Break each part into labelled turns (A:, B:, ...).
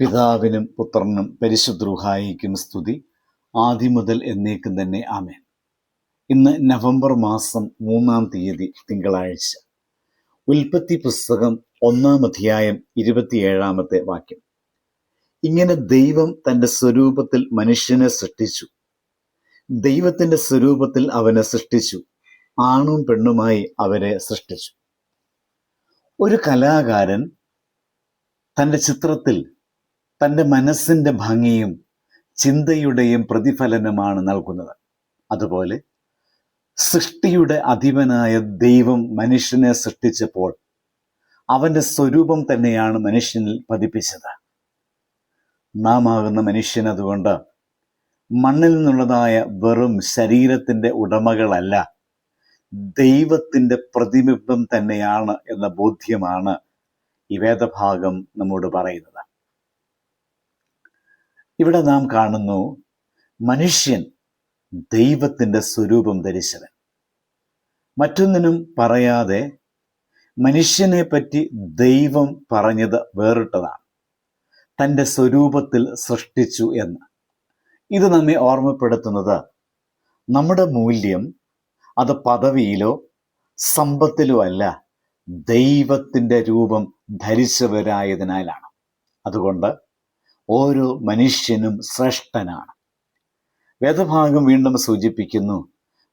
A: പിതാവിനും പുത്രനും പരിശുദ്രൂഹായിക്കും സ്തുതി. ആദ്യം മുതൽ എന്നേക്കും തന്നെ ആമേൻ. ഇന്ന് നവംബർ മാസം മൂന്നാം തീയതി തിങ്കളാഴ്ച. ഉൽപ്പത്തി പുസ്തകം ഒന്നാം അധ്യായം ഇരുപത്തിയേഴാമത്തെ വാക്യം. ഇങ്ങനെ ദൈവം തന്റെ സ്വരൂപത്തിൽ മനുഷ്യനെ സൃഷ്ടിച്ചു. ദൈവത്തിന്റെ സ്വരൂപത്തിൽ അവനെ സൃഷ്ടിച്ചു. ആണും പെണ്ണുമായി അവരെ സൃഷ്ടിച്ചു. ഒരു കലാകാരൻ തന്റെ ചിത്രത്തിൽ തന്റെ മനസ്സിന്റെ ഭംഗിയും ചിന്തയുടെയും പ്രതിഫലനമാണ് നൽകുന്നത്. അതുപോലെ സൃഷ്ടിയുടെ അധിപനായ ദൈവം മനുഷ്യനെ സൃഷ്ടിച്ചപ്പോൾ അവന്റെ സ്വരൂപം തന്നെയാണ് മനുഷ്യനിൽ പതിപ്പിച്ചത്. നാം ആകുന്ന മനുഷ്യൻ അതുകൊണ്ട് മണ്ണിൽ നിന്നുള്ളതായ വെറും ശരീരത്തിന്റെ ഉടമകളല്ല ദൈവത്തിന്റെ പ്രതിബിംബം തന്നെയാണ് എന്ന ബോധ്യമാണ് ഈ വേദഭാഗം നമ്മോട് പറയുന്നത്. ഇവിടെ നാം കാണുന്നു മനുഷ്യൻ ദൈവത്തിന്റെ സ്വരൂപം ധരിച്ചവൻ. മറ്റൊന്നിനും പറയാതെ മനുഷ്യനെ പറ്റി ദൈവം പറഞ്ഞത് വേറിട്ടതാണ്. തന്റെ സ്വരൂപത്തിൽ സൃഷ്ടിച്ചു എന്ന്. ഇത് നമ്മെ ഓർമ്മപ്പെടുത്തുന്നത് നമ്മുടെ മൂല്യം അത് പദവിയിലോ സമ്പത്തിലോ അല്ല ദൈവത്തിന്റെ രൂപം ധരിച്ചവരായതിനാലാണ്. അതുകൊണ്ട് ഓരോ മനുഷ്യനും ശ്രേഷ്ഠനാണ്. വേദഭാഗം വീണ്ടും സൂചിപ്പിക്കുന്നു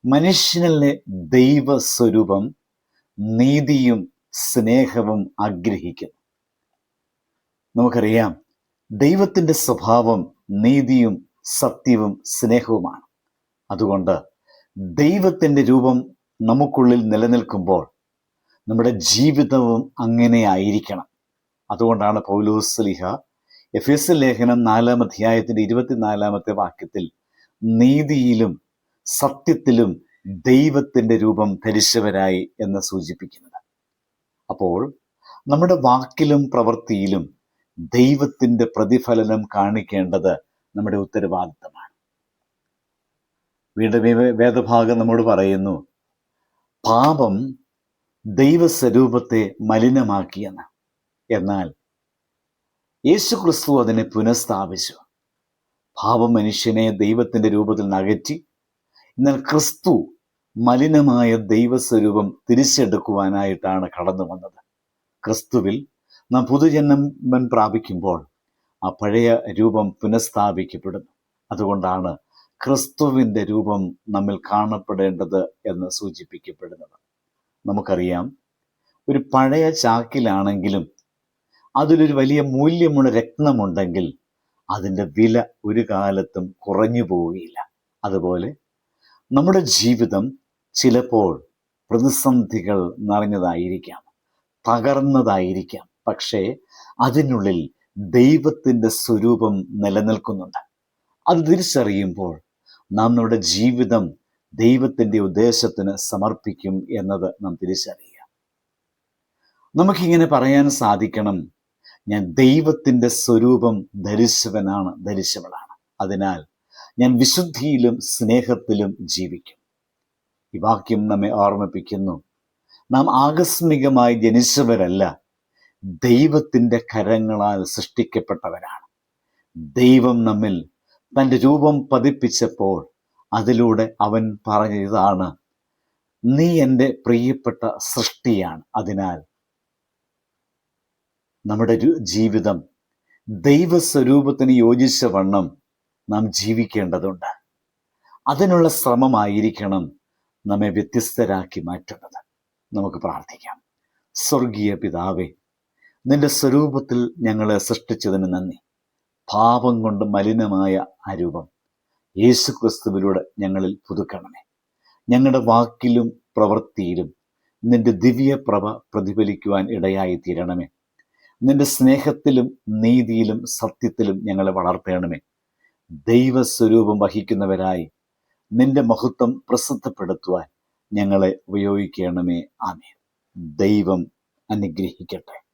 A: മനുഷ്യനിലെ ദൈവസ്വരൂപം നീതിയും സ്നേഹവും ആഗ്രഹിക്കുന്നു. നമുക്കറിയാം ദൈവത്തിന്റെ സ്വഭാവം നീതിയും സത്യവും സ്നേഹവുമാണ്. അതുകൊണ്ട് ദൈവത്തിന്റെ രൂപം നമുക്കുള്ളിൽ നിലനിൽക്കുമ്പോൾ നമ്മുടെ ജീവിതവും അങ്ങനെ ആയിരിക്കണം. അതുകൊണ്ടാണ് പൗലോസ് ലിഹ എഫ് എസ് ലേഖനം നാലാം അധ്യായത്തിന്റെ ഇരുപത്തിനാലാമത്തെ വാക്യത്തിൽ നീതിയിലും സത്യത്തിലും ദൈവത്തിന്റെ രൂപം ധരിച്ചവരായി എന്ന് സൂചിപ്പിക്കുന്നത്. അപ്പോൾ നമ്മുടെ വാക്കിലും പ്രവൃത്തിയിലും ദൈവത്തിന്റെ പ്രതിഫലനം കാണിക്കേണ്ടത് നമ്മുടെ ഉത്തരവാദിത്തമാണ്. വീണ്ടും വേദഭാഗം നമ്മോട് പറയുന്നു പാപം ദൈവസ്വരൂപത്തെ മലിനമാക്കിയെന്ന് എന്നാൽ യേശു ക്രിസ്തു അതിനെ പുനഃസ്ഥാപിച്ചു. പാപം മനുഷ്യനെ ദൈവത്തിന്റെ രൂപത്തിൽ നകറ്റി എന്നാൽ ക്രിസ്തു മലിനമായ ദൈവസ്വരൂപം തിരിച്ചെടുക്കുവാനായിട്ടാണ് കടന്നു വന്നത്. ക്രിസ്തുവിൽ നാം പുതുജന്മം പ്രാപിക്കുമ്പോൾ ആ പഴയ രൂപം പുനഃസ്ഥാപിക്കപ്പെടുന്നു. അതുകൊണ്ടാണ് ക്രിസ്തുവിന്റെ രൂപം നമ്മിൽ കാണപ്പെടേണ്ടത് എന്ന് സൂചിപ്പിക്കപ്പെടുന്നത്. നമുക്കറിയാം ഒരു പഴയ ചാക്കിലാണെങ്കിലും അതിലൊരു വലിയ മൂല്യമുള്ള രത്നമുണ്ടെങ്കിൽ അതിന്റെ വില ഒരു കാലത്തും കുറഞ്ഞു പോവുകയില്ല. അതുപോലെ നമ്മുടെ ജീവിതം ചിലപ്പോൾ പ്രതിസന്ധികൾ നിറഞ്ഞതായിരിക്കാം തകർന്നതായിരിക്കാം. പക്ഷേ അതിനുള്ളിൽ ദൈവത്തിന്റെ സ്വരൂപം നിലനിൽക്കുന്നുണ്ട്. അത് തിരിച്ചറിയുമ്പോൾ നാം നമ്മുടെ ജീവിതം ദൈവത്തിന്റെ ഉദ്ദേശത്തിന് സമർപ്പിക്കും എന്നത് നാം തിരിച്ചറിയുക. നമുക്കിങ്ങനെ പറയാൻ സാധിക്കണം ഞാൻ ദൈവത്തിന്റെ സ്വരൂപം ധരിച്ചവനാണ് ധരിച്ചവളാണ്. അതിനാൽ ഞാൻ വിശുദ്ധിയിലും സ്നേഹത്തിലും ജീവിക്കും. ഈ വാക്യം നമ്മെ ഓർമ്മിപ്പിക്കുന്നു. നാം ആകസ്മികമായി ജനിച്ചവരല്ല ദൈവത്തിന്റെ കരങ്ങളാൽ സൃഷ്ടിക്കപ്പെട്ടവരാണ്. ദൈവം നമ്മിൽ തന്റെ രൂപം പതിപ്പിച്ചപ്പോൾ അതിലൂടെ അവൻ പറഞ്ഞതാണ് നീ എന്റെ പ്രിയപ്പെട്ട സൃഷ്ടിയാണ്. അതിനാൽ നമ്മുടെ ജീവിതം. ദൈവസ്വരൂപത്തിന് യോജിച്ച വണ്ണം നാം ജീവിക്കേണ്ടതുണ്ട്. അതിനുള്ള ശ്രമമായിരിക്കണം നമ്മെ വ്യത്യസ്തരാക്കി മാറ്റുന്നത്. നമുക്ക് പ്രാർത്ഥിക്കാം. സ്വർഗീയ പിതാവേ നിന്റെ സ്വരൂപത്തിൽ ഞങ്ങളെ സൃഷ്ടിച്ചതിന് നന്ദി. പാപം കൊണ്ട് മലിനമായ ആ രൂപം യേശുക്രിസ്തുവിലൂടെ ഞങ്ങളിൽ പുതുക്കണമേ. ഞങ്ങളുടെ വാക്കിലും പ്രവൃത്തിയിലും നിന്റെ ദിവ്യപ്രഭ പ്രതിഫലിക്കുവാൻ ഇടയായി തീരണമേ നിന്റെ സ്നേഹത്തിലും നീതിയിലും സത്യത്തിലും ഞങ്ങളെ വളർത്തേണമേ. ദൈവസ്വരൂപം വഹിക്കുന്നവരായി നിന്റെ മഹത്വം പ്രസിദ്ധപ്പെടുത്തുവാൻ ഞങ്ങളെ ഉപയോഗിക്കണമേ. ആമേ ദൈവം അനുഗ്രഹിക്കട്ടെ.